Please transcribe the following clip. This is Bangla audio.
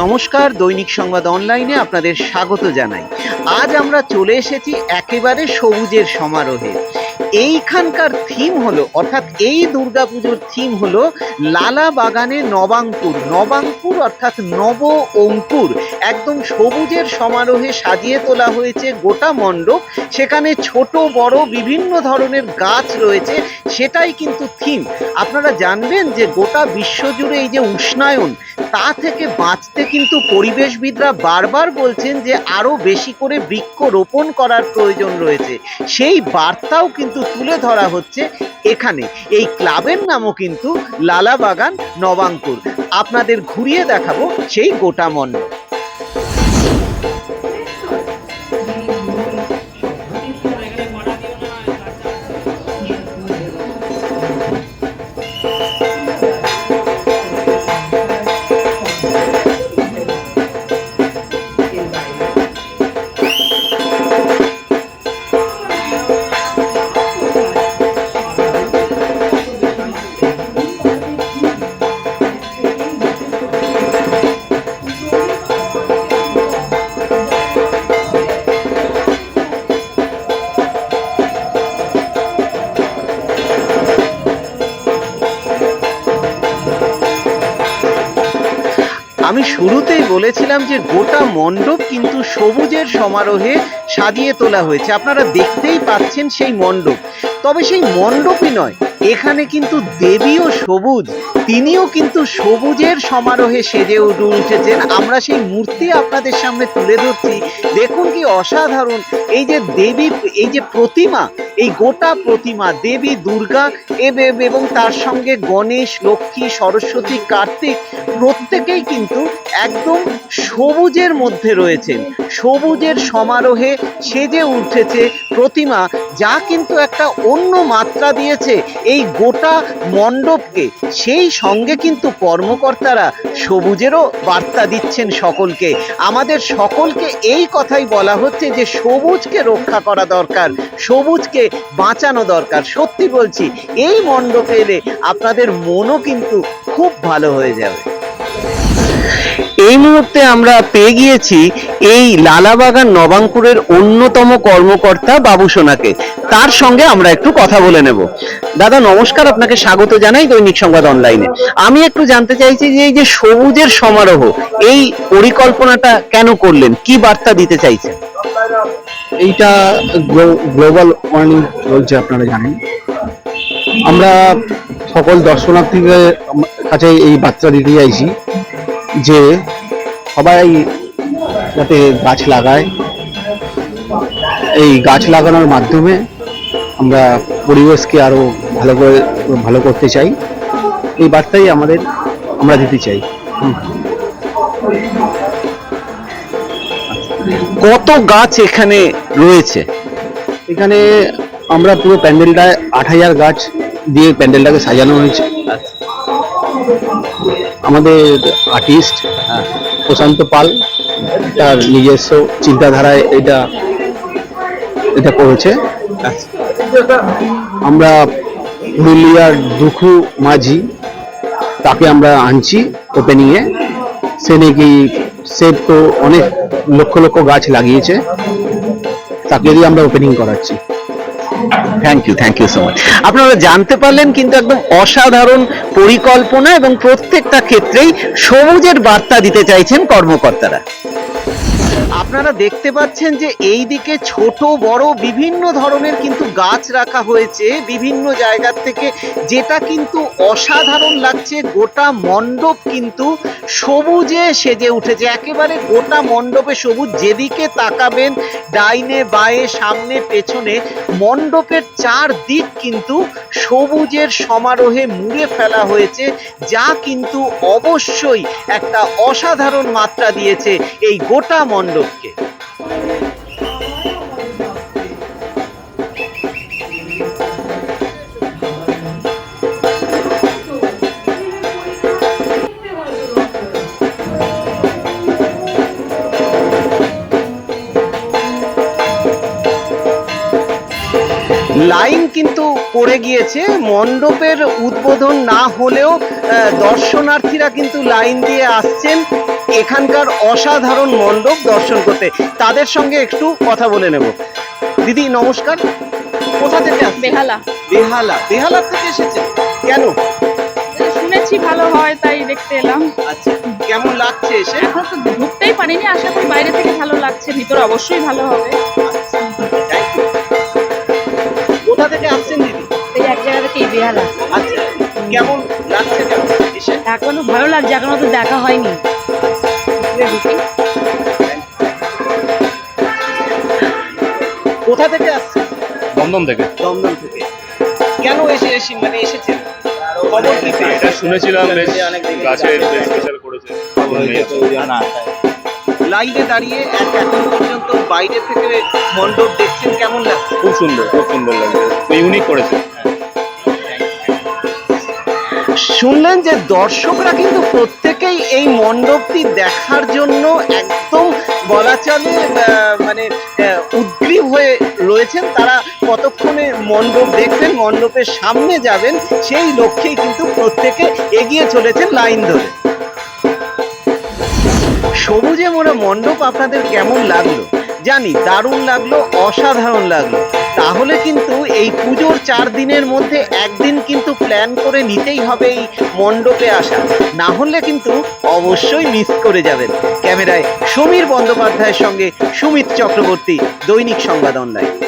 নমস্কার দৈনিক সংবাদ অনলাইনে আপনাদের স্বাগত জানাই। আজ আমরা চলে এসেছি একেবারে সবুজের সমারোহে। এইখানকার থিম হলো, অর্থাৎ এই দুর্গাপুজোর থিম হলো লালা বাগানে নবাঙ্কুর। নবাঙ্কুর অর্থাৎ নব অঙ্কুর। একদম সবুজের সমারোহে সাজিয়ে তোলা হয়েছে গোটা মণ্ডপ। সেখানে ছোট, বড়, বিভিন্ন ধরনের গাছ রয়েছে, সেটাই কিন্তু থিম আপনারা জানবেন যে গোটা বিশ্বজুড়ে এই যে উষ্ণায়ন, তা থেকে বাঁচতে কিন্তু পরিবেশবিদরা বারবার বলছেন যে আরও বেশি করে বৃক্ষ রোপণ করার প্রয়োজন রয়েছে। সেই বার্তাও কিন্তু তুলে ধরা হচ্ছে এখানে। এই ক্লাবের নামও কিন্তু লালা বাগান নবাঙ্কুর। আপনাদের ঘুরিয়ে দেখাবো সেই গোটা মণ্ডপ। আমি শুরুতেই বলেছিলাম যে গোটা মণ্ডপ কিন্তু সবুজের সমারোহে সাজিয়ে তোলা হয়েছে। আপনারা দেখতেই পাচ্ছেন সেই মণ্ডপ। তবে সেই মণ্ডপই নয় এখানে কিন্তু দেবীও সবুজ, তিনিও কিন্তু সবুজের সমারোহে সেজে উঠে উঠেছেন। আমরা সেই মূর্তি আপনাদের সামনে তুলে ধরছি। দেখুন কি অসাধারণ। এই যে দেবী, এই যে প্রতিমা, এই গোটা প্রতিমা, দেবী, দুর্গা এবং তার সঙ্গে গণেশ, লক্ষ্মী, সরস্বতী, কার্তিক, প্রত্যেকেই কিন্তু একদম সবুজের মধ্যে রয়েছেন। সবুজের সমারোহে সেজে উঠেছে প্রতিমা, যা কিন্তু একটা অন্য মাত্রা দিয়েছে। এই গোটা মণ্ডপকে, সেই সঙ্গে কিন্তু কর্মকর্তারা সবুজেরও বার্তা দিচ্ছেন সকলকে। আমাদের সকলকে এই কথাই বলা হচ্ছে যে, সবুজকে রক্ষা করা দরকার, সবুজকে বাঁচানো দরকার। সত্যি বলছি, এই মণ্ডপে এলে আপনাদের মনও কিন্তু খুব ভালো হয়ে যাবে। এই মুহূর্তে আমরা পেয়ে গিয়েছি এই লালাবাগান নবাঙ্কুরের অন্যতম কর্মকর্তা বাবু সোনাকে। তার সঙ্গে আমরা একটু কথা বলে নেব। দাদা, নমস্কার, আপনাকে স্বাগত জানাই দৈনিক সংবাদ অনলাইনে। আমি একটু জানতে চাইছি যে এই যে সবুজের সমারোহ, এই পরিকল্পনাটা কেন করলেন? কি বার্তা দিতে চাইছেন? এইটা গ্লোবাল ওয়ার্মিং চলছে আপনারা জানেন। আমরা সকল দর্শনার্থীদের কাছে এই বার্তা দিতে চাইছি। যে সবাই যাতে গাছ লাগায়। এই গাছ লাগানোর মাধ্যমে আমরা পরিবেশকে আরও ভালো করে ভালো করতে চাই। এই বার্তাই আমাদের আমরা দিতে চাই। কত গাছ এখানে রয়েছে? এখানে আমরা পুরো প্যান্ডেলটায় আট হাজার গাছ দিয়ে প্যান্ডেলটাকে সাজানো হয়েছে। আমাদের আর্টিস্ট প্রশান্ত পাল, তার নিজস্ব চিন্তাধারায় এটা এটা করেছে। আমরা পুরুলিয়ার দুখু মাঝি, তাকে আমরা আনছি ওপেনিংয়ে সে নাকি সে তো অনেক লক্ষ লক্ষ গাছ লাগিয়েছে। তাকে দিয়ে আমরা ওপেনিং করাচ্ছি। Thank you thank you so much আপনারা জানতে পারলেন কিন্তু একদম অসাধারণ পরিকল্পনা এবং প্রত্যেকটা ক্ষেত্রেই সবুজের বার্তা দিতে চাইছেন কর্মকর্তারা। আপনারা দেখতে পাচ্ছেন যে এই দিকে ছোট, বড় বিভিন্ন ধরনের কিন্তু গাছ রাখা হয়েছে বিভিন্ন জায়গার থেকে। যেটা কিন্তু অসাধারণ লাগছে, গোটা মণ্ডপ কিন্তু সবুজে সেজে উঠেছে। একেবারে গোটা মণ্ডপে সবুজ, যেদিকে তাকাবেন ডাইনে, বায়ে, সামনে, পেছনে, মণ্ডপের চার দিক কিন্তু সবুজের সমারোহে মুড়ে ফেলা হয়েছে, যা কিন্তু অবশ্যই একটা অসাধারণ মাত্রা দিয়েছে এই গোটা মণ্ডপকে। লাইন কিন্তু পড়ে গিয়েছে মণ্ডপের উদ্বোধন না হলেও দর্শনার্থীরা কিন্তু লাইন দিয়ে আসছেন। এখানকার অসাধারণ মণ্ডপ দর্শন করতে। তাদের সঙ্গে একটু কথা বলে নেব। দিদি নমস্কার। কোথা থেকে বেহালা। বেহালা। বেহালার থেকে এসেছেন? কেন? শুনেছি ভালো হয় তাই দেখতে এলাম। আচ্ছা কেমন লাগছে এসে? এখন তো ঢুকতেই পারিনি আশা করি বাইরে থেকে ভালো লাগছে ভিতরে অবশ্যই ভালো হবে। Thank কোথা থেকে আসছেন দিদি? এই এক জায়গা থেকেই বেহালা। আচ্ছা কেমন লাগছে কেমন এসে? এখনও ভালো লাগছে এখনও তো দেখা হয়নি। থেকে আসছেন? দমদম থেকে। দমদম থেকে। কেন এসে এসে মানে এসেছেন? খবর কি এটা শুনেছিলাম বেশ গাছের স্পেশাল করেছে। লাইনে দাঁড়িয়ে এক এখন পর্যন্ত বাইরে থেকে মণ্ডপ দেখছেন কেমন লাগছে? খুব সুন্দর খুব সুন্দর লাগছে। ইউনিক করেছে। শুনলেন যে দর্শকরা কিন্তু প্রত্যেকেই এই মণ্ডপটি দেখার জন্য একদম বলা চলে আহ, মানে উদ্গ্রীব হয়ে রয়েছেন, তারা কতক্ষণে মণ্ডপ দেখবেন, মণ্ডপের সামনে যাবেন, সেই লক্ষ্যেই কিন্তু প্রত্যেকে এগিয়ে চলেছেন লাইন ধরে। সবুজে মোড়া মণ্ডপ আপনাদের কেমন লাগল? জানি, দারুণ লাগল, অসাধারণ লাগল। তাহলে কিন্তু এই পুজোর চার দিনের মধ্যে একদিন কিন্তু প্ল্যান করে নিতেই হবে এই মণ্ডপে আসা। না হলে কিন্তু অবশ্যই মিস করে যাবেন। ক্যামেরায় সমীর বন্দ্যোপাধ্যায়ের সঙ্গে সুমিত চক্রবর্তী দৈনিক সংবাদ অনলাইন